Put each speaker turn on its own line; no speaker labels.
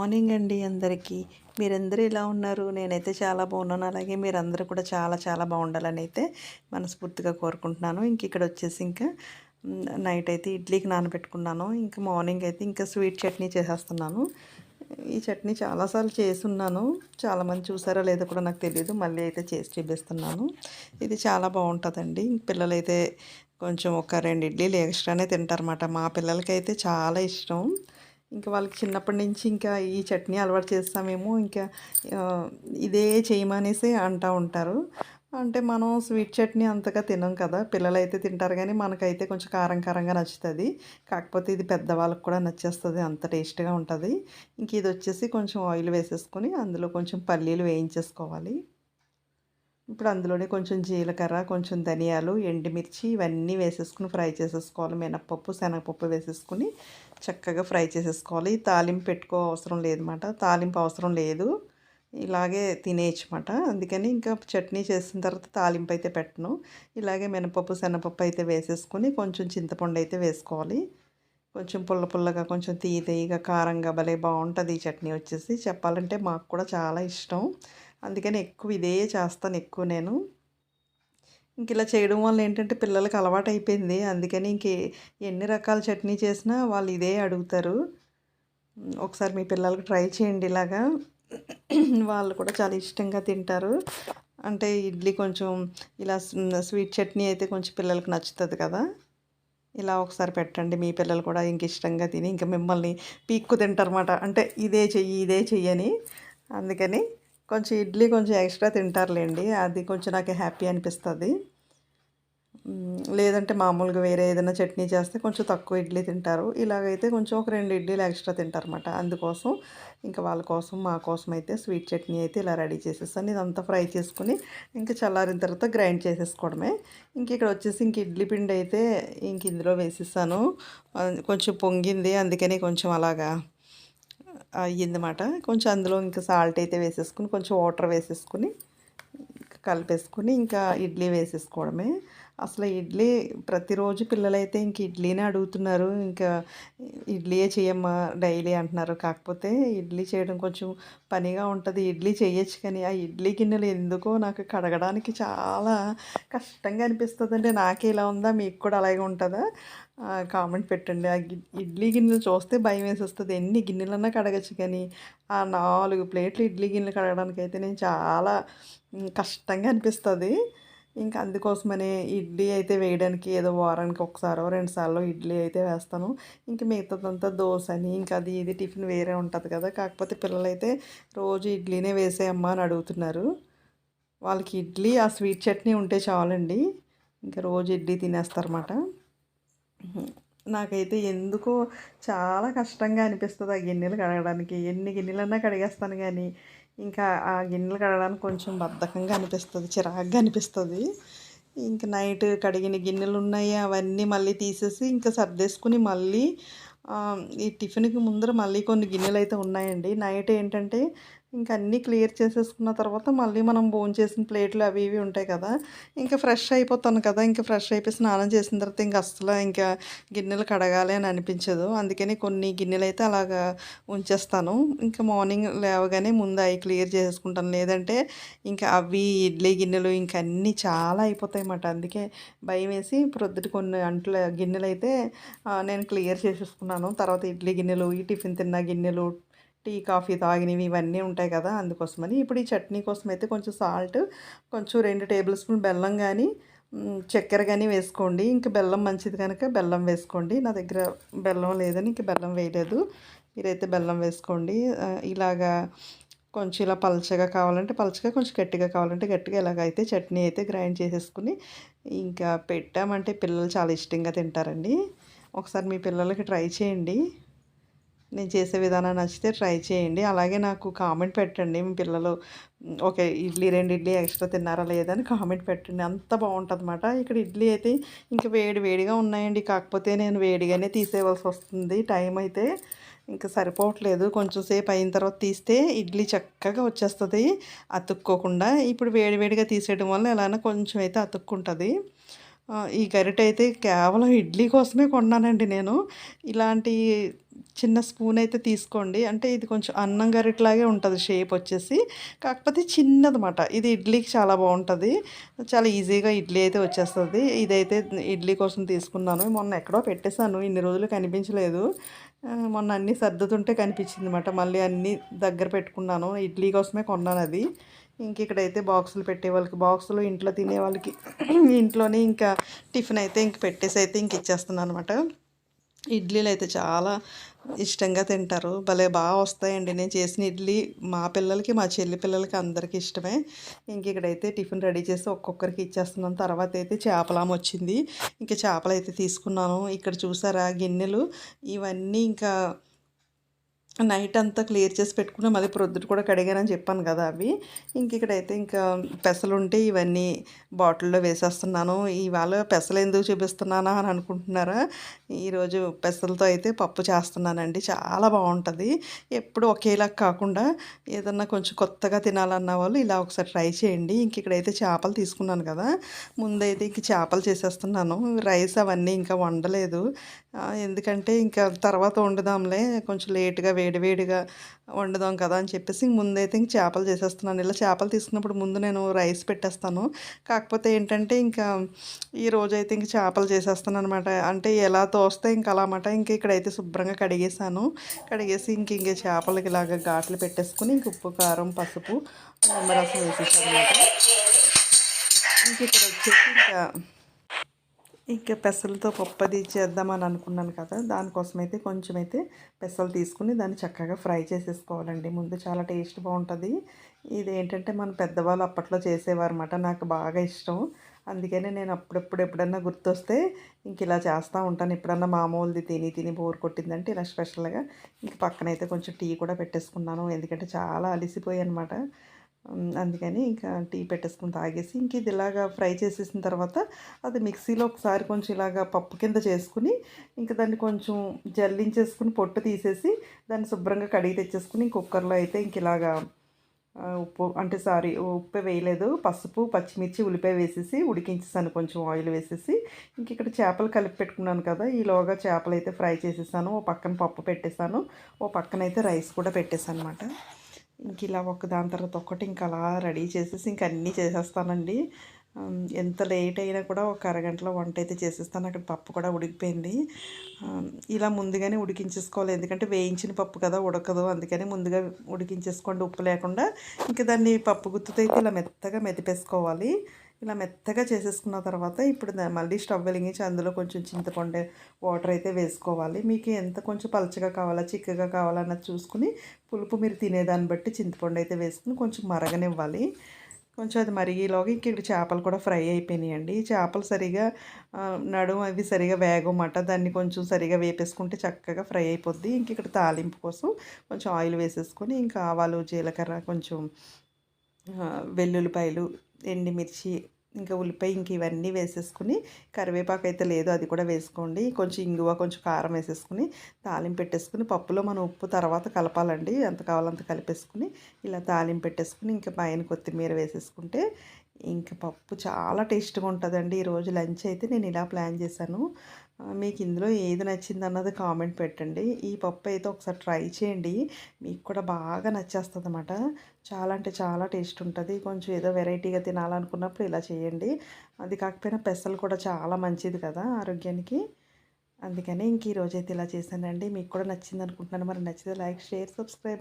Morning అండి అందరికీ. మీరందరూ ఎలా ఉన్నారు? నేనైతే చాలా బాగున్నాను. అలాగే మీరందరూ కూడా చాలా చాలా బాగుండాలని అయితే మనస్ఫూర్తిగా కోరుకుంటున్నాను. ఇంక ఇక్కడ వచ్చేసి ఇంకా నైట్ అయితే ఇడ్లీకి నానబెట్టుకున్నాను. ఇంకా మార్నింగ్ అయితే ఇంకా స్వీట్ చట్నీ చేసేస్తున్నాను. ఈ చట్నీ చాలాసార్లు చేసున్నాను చాలామంది చూసారో లేదో కూడా నాకు తెలియదు. మళ్ళీ అయితే చేసి చూపిస్తున్నాను. ఇది చాలా బాగుంటుందండి. పిల్లలైతే కొంచెం ఒక రెండు ఇడ్లీలు ఎక్స్ట్రానే తింటారన్నమాట. మా పిల్లలకైతే చాలా ఇష్టం. ఇంకా వాళ్ళకి చిన్నప్పటి నుంచి ఇంకా ఈ చట్నీ అలవాటు చేస్తామేమో ఇంకా ఇదే చేయమనేసి అంటూ ఉంటారు. అంటే మనం స్వీట్ చట్నీ అంతగా తినం కదా పిల్లలైతే తింటారు కానీ మనకైతే కొంచెం కారం కారంగా నచ్చుతుంది. కాకపోతే ఇది పెద్దవాళ్ళకి కూడా నచ్చేస్తుంది అంత టేస్ట్గా ఉంటుంది. ఇంక ఇది వచ్చేసి కొంచెం ఆయిల్ వేసేసుకొని అందులో కొంచెం పల్లీలు వేయించేసుకోవాలి. ఇప్పుడు అందులోనే కొంచెం జీలకర్ర కొంచెం ధనియాలు ఎండుమిర్చి ఇవన్నీ వేసేసుకుని ఫ్రై చేసేసుకోవాలి. మినప్పప్పు శనగపప్పు వేసేసుకుని చక్కగా ఫ్రై చేసేసుకోవాలి. తాలింపు పెట్టుకో అవసరం లేదన్నమాట తాలింపు అవసరం లేదు. ఇలాగే తినేయచ్చమాట అన్నమాట అందుకని ఇంకా చట్నీ చేసిన తర్వాత తాలింపు అయితే పెట్టను. ఇలాగే మినపప్పు శనగపప్పు అయితే వేసేసుకొని కొంచెం చింతపండు అయితే వేసుకోవాలి. కొంచెం పుల్ల పుల్లగా కొంచెం తీయ తీయగా కారంగా భలే బాగుంటుంది ఈ చట్నీ వచ్చేసి. చెప్పాలంటే మాకు కూడా చాలా ఇష్టం. అందుకని ఎక్కువ ఇదే చేస్తాను ఎక్కువ నేను. ఇంక ఇలా చేయడం వల్ల ఏంటంటే పిల్లలకి అలవాటు అయిపోయింది. అందుకని ఇంక ఎన్ని రకాల చట్నీ చేసినా వాళ్ళు ఇదే అడుగుతారు. ఒకసారి మీ పిల్లలకి ట్రై చేయండి ఇలాగా. వాళ్ళు కూడా చాలా ఇష్టంగా తింటారు. అంటే ఇడ్లీ కొంచెం ఇలా స్వీట్ చట్నీ అయితే కొంచెం పిల్లలకి నచ్చుతుంది కదా. ఇలా ఒకసారి పెట్టండి. మీ పిల్లలు కూడా ఇంక ఇష్టంగా తిని ఇంకా మిమ్మల్ని పీక్కు తింటారన్నమాట. అంటే ఇదే చెయ్యి ఇదే చెయ్యని అందుకని కొంచెం ఇడ్లీ కొంచెం ఎక్స్ట్రా తింటారులేండి. అది కొంచెం నాకు హ్యాపీ అనిపిస్తుంది. లేదంటే మామూలుగా వేరే ఏదైనా చట్నీ చేస్తే కొంచెం తక్కువ ఇడ్లీ తింటారు. ఇలాగైతే కొంచెం ఒక రెండు ఇడ్లీలు ఎక్స్ట్రా తింటారన్నమాట. అందుకోసం ఇంకా వాళ్ళ కోసం మా కోసం అయితే స్వీట్ చట్నీ అయితే ఇలా రెడీ చేసేస్తాను ఇదంతా ఫ్రై చేసుకుని ఇంకా చల్లారిన తర్వాత గ్రైండ్ చేసేసుకోవడమే. ఇంక ఇక్కడ వచ్చేసి ఇంక ఇడ్లీ పిండి అయితే ఇంక ఇందులో వేసేసాను. కొంచెం పొంగింది. అందుకని కొంచెం అలాగా అయ్యిందన్నమాట. కొంచెం అందులో ఇంకా సాల్ట్ అయితే వేసేసుకుని కొంచెం వాటర్ వేసేసుకుని కలిపేసుకుని ఇంకా ఇడ్లీ వేసేసుకోవడమే. అసలు ఇడ్లీ ప్రతిరోజు పిల్లలైతే ఇంక ఇడ్లీనే అడుగుతున్నారు. ఇంకా ఇడ్లీయే చేయమ్మా డైలీ అంటున్నారు. కాకపోతే ఇడ్లీ చేయడం కొంచెం పనిగా ఉంటుంది. ఇడ్లీ చేయొచ్చు కానీ ఆ ఇడ్లీ గిన్నెలు ఎందుకో నాకు కడగడానికి చాలా కష్టంగా అనిపిస్తుంది అంటే నాకే ఇలా ఉందా? మీకు కూడా అలాగే ఉంటుందా? కామెంట్ పెట్టండి. ఆ ఇడ్లీ గిన్నెలు చూస్తే భయం వేసేస్తుంది. ఎన్ని గిన్నెలన్నా కడగచ్చు కానీ ఆ నాలుగు ప్లేట్లు ఇడ్లీ గిన్నెలు కడగడానికి అయితే నేను చాలా కష్టంగా అనిపిస్తుంది. ఇంకా అందుకోసమనే ఇడ్లీ అయితే వేయడానికి ఏదో వారానికి ఒకసారో రెండుసార్లు ఇడ్లీ అయితే వేస్తాను. ఇంక మిగతాదంతా దోశ అని ఇంకా అది ఇది టిఫిన్ వేరే ఉంటుంది కదా కాకపోతే పిల్లలైతే రోజు ఇడ్లీనే వేసేయమ్మా అని అడుగుతున్నారు. వాళ్ళకి ఇడ్లీ ఆ స్వీట్ చట్నీ ఉంటే చాలండి. ఇంకా రోజు ఇడ్లీ తినేస్తారన్నమాట. నాకైతే ఎందుకో చాలా కష్టంగా అనిపిస్తుంది ఆ గిన్నెలు కడగడానికి. ఎన్ని గిన్నెలన్నా కడిగేస్తాను కానీ ఇంకా ఆ గిన్నెలు కడగడానికి కొంచెం బద్ధకంగా అనిపిస్తుంది చిరాగ్గా అనిపిస్తుంది. ఇంకా నైట్ కడిగిన గిన్నెలు ఉన్నాయి అవన్నీ మళ్ళీ తీసేసి ఇంకా సర్దేసుకుని మళ్ళీ ఈ టిఫిన్కి ముందర మళ్ళీ కొన్ని గిన్నెలు అయితే ఉన్నాయండి. నైట్ ఏంటంటే ఇంకా అన్నీ క్లియర్ చేసేసుకున్న తర్వాత మళ్ళీ మనం భోజనం చేసిన ప్లేట్లు అవి ఇవి ఉంటాయి కదా ఇంకా ఫ్రెష్ అయిపోతాను కదా ఇంకా ఫ్రెష్ అయిపోయి స్నానం చేసిన తర్వాత ఇంకా అస్సలు ఇంకా గిన్నెలు కడగాలి అని అనిపించదు. అందుకని కొన్ని గిన్నెలు అయితే అలాగా ఉంచేస్తాను. ఇంకా మార్నింగ్ లేవగానే ముందు అవి క్లియర్ చేసేసుకుంటాను. లేదంటే ఇంకా అవి ఇడ్లీ గిన్నెలు ఇంకా అన్నీ చాలా అయిపోతాయి అన్నమాట. అందుకే భయం వేసి ప్రొద్దుటి కొన్ని అంట్ల గిన్నెలు అయితే నేను క్లియర్ చేసేసుకున్నాను. తర్వాత ఇడ్లీ గిన్నెలు ఈ టిఫిన్ తిన్న గిన్నెలు టీ కాఫీ తాగినవి ఇవన్నీ ఉంటాయి కదా అందుకోసమని. ఇప్పుడు ఈ చట్నీ కోసం అయితే కొంచెం సాల్ట్ కొంచెం రెండు టేబుల్ స్పూన్ బెల్లం కానీ చక్కెర కానీ వేసుకోండి. ఇంకా బెల్లం మంచిది కనుక బెల్లం వేసుకోండి. నా దగ్గర బెల్లం లేదని ఇంక బెల్లం వేయలేదు. మీరైతే బెల్లం వేసుకోండి. ఇలాగా కొంచెం ఇలా పలచగా కావాలంటే పలచగా కొంచెం గట్టిగా కావాలంటే గట్టిగా ఇలాగ అయితే చట్నీ అయితే గ్రైండ్ చేసేసుకుని ఇంకా పెట్టామంటే పిల్లలు చాలా ఇష్టంగా తింటారండి. ఒకసారి మీ పిల్లలకి ట్రై చేయండి. నేను చేసే విధానం నచ్చితే ట్రై చేయండి. అలాగే నాకు కామెంట్ పెట్టండి. మీ పిల్లలు ఓకే ఇడ్లీ రెండు ఇడ్లీ ఎక్స్ట్రా తిన్నారా లేదా అని కామెంట్ పెట్టండి. అంత బాగుంటుంది అన్నమాట ఇక్కడ ఇడ్లీ అయితే ఇంకా వేడి వేడిగా ఉన్నాయండి. కాకపోతే నేను వేడిగానే తీసేయవలసి వస్తుంది. టైం అయితే ఇంకా సరిపోవట్లేదు. కొంచెం సేపు అయిన తర్వాత తీస్తే ఇడ్లీ చక్కగా వచ్చేస్తుంది. అతుక్కోకుండా ఇప్పుడు వేడివేడిగా తీసేయడం వల్ల ఎలానో కొంచెం అయితే అతుక్కుంటుంది. ఈ గరిట అయితే కేవలం ఇడ్లీ కోసమే కొన్నానండి నేను. ఇలాంటి చిన్న స్పూన్ అయితే తీసుకోండి. అంటే ఇది కొంచెం అన్నం గరిటలాగే ఉంటుంది షేప్ వచ్చేసి. కాకపోతే చిన్నదన్నమాట. ఇది ఇడ్లీకి చాలా బాగుంటుంది. చాలా ఈజీగా ఇడ్లీ అయితే వచ్చేస్తుంది. ఇదైతే ఇడ్లీ కోసం తీసుకున్నాను. మొన్న ఎక్కడో పెట్టేశాను. ఇన్ని రోజులు కనిపించలేదు. మొన్న అన్నీ సర్దుతుంటే కనిపించింది అనమాట మళ్ళీ అన్నీ దగ్గర పెట్టుకున్నాను. ఇడ్లీ కోసమే కొన్నాను అది. ఇంక ఇక్కడైతే బాక్సులు పెట్టే వాళ్ళకి బాక్సులు ఇంట్లో తినే వాళ్ళకి ఇంట్లోనే ఇంకా టిఫిన్ అయితే ఇంక పెట్టేసి అయితే ఇంక ఇచ్చేస్తున్నాను అనమాట ఇడ్లీలు అయితే చాలా ఇష్టంగా తింటారు. భలే బాగా వస్తాయండి. నేను చేసిన ఇడ్లీ మా పిల్లలకి మా చెల్లి పిల్లలకి అందరికీ ఇష్టమే. ఇంక ఇక్కడైతే టిఫిన్ రెడీ చేసి ఒక్కొక్కరికి ఇచ్చేస్తున్నాను. తర్వాత అయితే చేపలాము వచ్చింది. ఇంకా చేపలు అయితే తీసుకున్నాను. ఇక్కడ చూసారా గిన్నెలు. ఇవన్నీ ఇంకా నైట్ అంతా క్లియర్ చేసి పెట్టుకున్నాం. మళ్ళీ ప్రొద్దుట కూడా కడిగానని చెప్పాను కదా అవి. ఇంక ఇక్కడైతే ఇంకా పెసలు ఉంటే ఇవన్నీ బాటిల్లో వేసేస్తున్నాను. ఇవాళ పెసలు ఎందుకు చూపిస్తున్నానా అని అనుకుంటున్నారా? ఈరోజు పెసలతో అయితే పప్పు చేస్తున్నానండి. చాలా బాగుంటుంది. ఎప్పుడు ఒకేలా కాకుండా ఏదన్నా కొంచెం కొత్తగా తినాలన్న వాళ్ళు ఇలా ఒకసారి ట్రై చేయండి. ఇంక ఇక్కడైతే చేపలు తీసుకున్నాను కదా. ముందైతే ఇంక చేపలు చేసేస్తున్నాను. రైస్ అవన్నీ ఇంకా వండలేదు. ఎందుకంటే ఇంకా తర్వాత వండుదాంలే. కొంచెం లేట్గా వేడివేడిగా వండుదాం కదా అని చెప్పేసి ఇంక ముందైతే ఇంక చేపలు చేసేస్తున్నాను. ఇలా చేపలు తీసుకున్నప్పుడు ముందు నేను రైస్ పెట్టేస్తాను. కాకపోతే ఏంటంటే ఇంకా ఈ రోజు అయితే ఇంక చేపలు చేసేస్తాను అనమాట అంటే ఎలా తోస్తే ఇంక అలా అన్నమాట. ఇంక ఇక్కడైతే శుభ్రంగా కడిగేసాను కడిగేసి ఇంక ఇంక చేపలకి ఇలాగ ఘాట్లు పెట్టేసుకుని ఇంక ఉప్పు కారం పసుపు నిమ్మరసం వేసేసాను అనమాట ఇంక ఇక్కడ వచ్చేసి ఇంకా ఇంకా పెసలతో పప్పు అది చేద్దామని అనుకున్నాను కదా దానికోసం అయితే కొంచెం అయితే పెసలు తీసుకుని దాన్ని చక్కగా ఫ్రై చేసేసుకోవాలండి. ముందు చాలా టేస్ట్ బాగుంటుంది. ఇది ఏంటంటే మన పెద్దవాళ్ళు అప్పట్లో చేసేవారన్నమాట నాకు బాగా ఇష్టం. అందుకనే నేను అప్పుడప్పుడు ఎప్పుడన్నా గుర్తొస్తే ఇంక ఇలా చేస్తూ ఉంటాను. ఎప్పుడన్నా మామూలుది తిని తిని బోర్ కొట్టిందంటే ఇలా స్పెషల్గా ఇంక పక్కనైతే కొంచెం టీ కూడా పెట్టేసుకున్నాను. ఎందుకంటే చాలా అలిసిపోయాయి అనమాట అందుకని ఇంకా టీ పెట్టేసుకుని తాగేసి ఇంక ఇది ఇలాగా ఫ్రై చేసేసిన తర్వాత అది మిక్సీలో ఒకసారి కొంచెం ఇలాగా పప్పు కింద చేసుకుని ఇంకా దాన్ని కొంచెం జల్లించేసుకుని పొట్టు తీసేసి దాన్ని శుభ్రంగా కడిగి తెచ్చేసుకుని కుక్కర్లో అయితే ఇంక ఇలాగా ఉప్పు అంటే సారీ ఉప్పు వేయలేదు పసుపు పచ్చిమిర్చి ఉల్లిపాయ వేసేసి ఉడికించేసాను కొంచెం ఆయిల్ వేసేసి. ఇంక ఇక్కడ చేపలు కలిపి పెట్టుకున్నాను కదా ఈలోగా చేపలు అయితే ఫ్రై చేసేసాను ఓ పక్కన పప్పు పెట్టేశాను ఓ పక్కన అయితే రైస్ కూడా పెట్టేశాను అనమాట ఇంక ఇలా ఒక దాని తర్వాత ఒకటి ఇంకా అలా రెడీ చేసేసి ఇంక అన్నీ చేసేస్తానండి. ఎంత లేట్ అయినా కూడా ఒక అరగంటలో వంట అయితే చేసేస్తాను. అక్కడ పప్పు కూడా ఉడికిపోయింది. ఇలా ముందుగానే ఉడికించేసుకోవాలి. ఎందుకంటే వేయించిన పప్పు కదా ఉడకదు. అందుకని ముందుగా ఉడికించేసుకోండి. ఉప్పు లేకుండా ఇంకా దాన్ని పప్పు గుత్తుతో అయితే ఇలా మెత్తగా మెదిపేసుకోవాలి. ఇలా మెత్తగా చేసేసుకున్న తర్వాత ఇప్పుడు మళ్ళీ స్టవ్ వెలిగించి అందులో కొంచెం చింతపండు వాటర్ అయితే వేసుకోవాలి. మీకు ఎంత కొంచెం పలచగా కావాలా చిక్కగా కావాలన్నది చూసుకుని పులుపు మీరు తినేదాన్ని బట్టి చింతపండు అయితే వేసుకుని కొంచెం మరగనివ్వాలి. కొంచెం అది మరిగేలోగా ఇంక ఇక్కడ చేపలు కూడా ఫ్రై అయిపోయినాయండి. చేపలు సరిగా నడుము అవి సరిగా వేగమాట. దాన్ని కొంచెం సరిగా వేపేసుకుంటే చక్కగా ఫ్రై అయిపోద్ది. ఇంక ఇక్కడ తాలింపు కోసం కొంచెం ఆయిల్ వేసేసుకొని ఇంకా ఆవాలు జీలకర్ర కొంచెం వెల్లుల్లిపాయలు ఎండిమిర్చి ఇంకా ఉల్లిపాయ ఇంక ఇవన్నీ వేసేసుకుని కరివేపాకు అయితే లేదు అది కూడా వేసుకోండి. కొంచెం ఇంగువ కొంచెం కారం వేసేసుకుని తాలింపు పెట్టేసుకుని పప్పులో మనం ఉప్పు తర్వాత కలపాలండి. ఎంత కావాలంత కలిపేసుకుని ఇలా తాలింపు పెట్టేసుకుని ఇంకా పైన కొత్తిమీర వేసేసుకుంటే ఇంకా పప్పు చాలా టేస్ట్గా ఉంటుందండి. ఈరోజు లంచ్ అయితే నేను ఇలా ప్లాన్ చేశాను. మీకు ఇందులో ఏది నచ్చింది అన్నది కామెంట్ పెట్టండి. ఈ పప్పు అయితే ఒకసారి ట్రై చేయండి. మీకు కూడా బాగా నచ్చేస్తుంది అనమాట చాలా అంటే చాలా టేస్ట్ ఉంటుంది. కొంచెం ఏదో వెరైటీగా తినాలనుకున్నప్పుడు ఇలా చేయండి. అది కాకపోయినా పెసలు కూడా చాలా మంచిది కదా ఆరోగ్యానికి. అందుకని ఇంక ఈరోజు అయితే ఇలా చేశానండి. మీకు కూడా నచ్చింది అనుకుంటున్నాను మరి నచ్చితే లైక్ షేర్ సబ్స్క్రైబ్